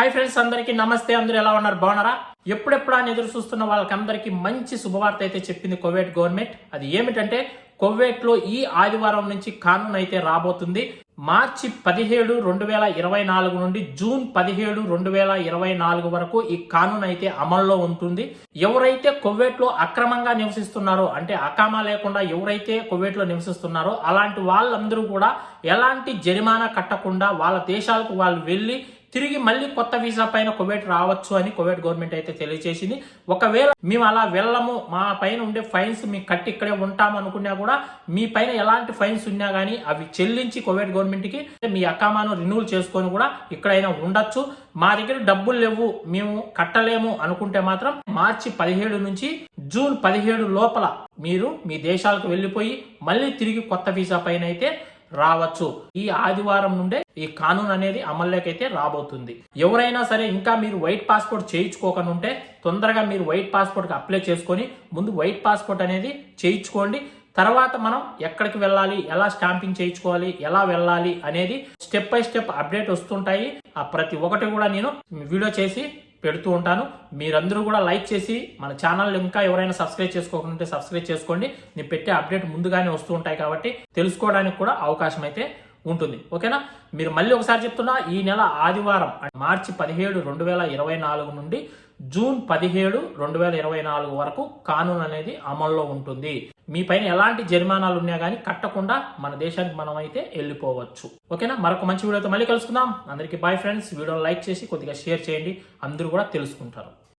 Hi friends అందరికీ నమస్తే. అందరూ ఎలా ఉన్నారు? బాగున్నారా? ఎప్పుడెప్పుడు అని ఎదురు చూస్తున్న వాళ్ళకందరికీ మంచి శుభవార్త అయితే చెప్పింది కోవేట్ గవర్నమెంట్. అది ఏమిటంటే కువైట్లో ఈ ఆదివారం నుంచి కానూన్ అయితే రాబోతుంది. మార్చి పదిహేడు రెండు వేల ఇరవై నాలుగు నుండి జూన్ పదిహేడు రెండు వేల ఇరవై నాలుగు వరకు ఈ కానూన్ అయితే అమల్లో ఉంటుంది. ఎవరైతే కువైట్లో అక్రమంగా నివసిస్తున్నారో అంటే అకామా లేకుండా ఎవరైతే కువైట్లో నివసిస్తున్నారో అలాంటి వాళ్ళందరూ కూడా ఎలాంటి జరిమానా కట్టకుండా వాళ్ళ దేశాలకు వాళ్ళు వెళ్ళి తిరిగి మళ్ళీ కొత్త వీసా పైన కువైట్ రావచ్చు అని కువైట్ గవర్నమెంట్ అయితే తెలియజేసింది. ఒకవేళ మేము అలా వెళ్ళము మా పైన ఉండే ఫైన్స్ మీకు కట్టి ఇక్కడే ఉంటాం అనుకున్నా కూడా మీ పైన ఎలాంటి ఫైన్స్ ఉన్నా కానీ అవి చెల్లించి కువైట్ గవర్నమెంట్కి మీ అకామాను రిన్యూవల్ చేసుకొని కూడా ఇక్కడైనా ఉండొచ్చు. మా దగ్గర డబ్బులు లేవు మేము కట్టలేము అనుకుంటే మాత్రం మార్చి పదిహేడు నుంచి జూన్ పదిహేడు లోపల మీరు మీ దేశాలకు వెళ్ళిపోయి మళ్ళీ తిరిగి కొత్త వీసా పైన అయితే రావచ్చు. ఈ ఆదివారం నుండే ఈ కానూన్ అనేది అమల్లోకి అయితే రాబోతుంది. ఎవరైనా సరే ఇంకా మీరు వైట్ పాస్పోర్ట్ చేయించుకోకనుంటే తొందరగా మీరు వైట్ పాస్పోర్ట్కి అప్లై చేసుకొని ముందు వైట్ పాస్పోర్ట్ అనేది చేయించుకోండి. తర్వాత మనం ఎక్కడికి వెళ్ళాలి ఎలా స్టాంపింగ్ చేయించుకోవాలి ఎలా వెళ్ళాలి అనేది స్టెప్ బై స్టెప్ అప్డేట్ వస్తుంటాయి. ఆ ప్రతి ఒక్కటి కూడా నేను వీడియో చేసి పెడుతూ ఉంటాను. మీరందరూ కూడా లైక్ చేసి మన ఛానల్ ఇంకా ఎవరైనా సబ్స్క్రైబ్ చేసుకోకుంటే సబ్స్క్రైబ్ చేసుకోండి. నేను పెట్టే అప్డేట్ ముందుగానే వస్తూ ఉంటాయి కాబట్టి తెలుసుకోవడానికి కూడా అవకాశం అయితే ఉంటుంది. ఓకేనా? మీరు మళ్ళీ ఒకసారి చెప్తున్నా ఈ నెల ఆదివారం మార్చి పదిహేడు రెండు వేల ఇరవై నాలుగు నుండి జూన్ పదిహేడు రెండు వేల ఇరవై నాలుగు వరకు కానూన్ అనేది అమల్లో ఉంటుంది. మీ పైన ఎలాంటి జరిమానాలు ఉన్నా కానీ కట్టకుండా మన దేశానికి మనం అయితే వెళ్ళిపోవచ్చు. ఓకేనా? మరొక మంచి వీడియోతో మళ్ళీ కలుసుకుందాం. అందరికీ బాయ్ ఫ్రెండ్స్ వీడియోని లైక్ చేసి కొద్దిగా షేర్ చేయండి. అందరూ కూడా తెలుసుకుంటారు.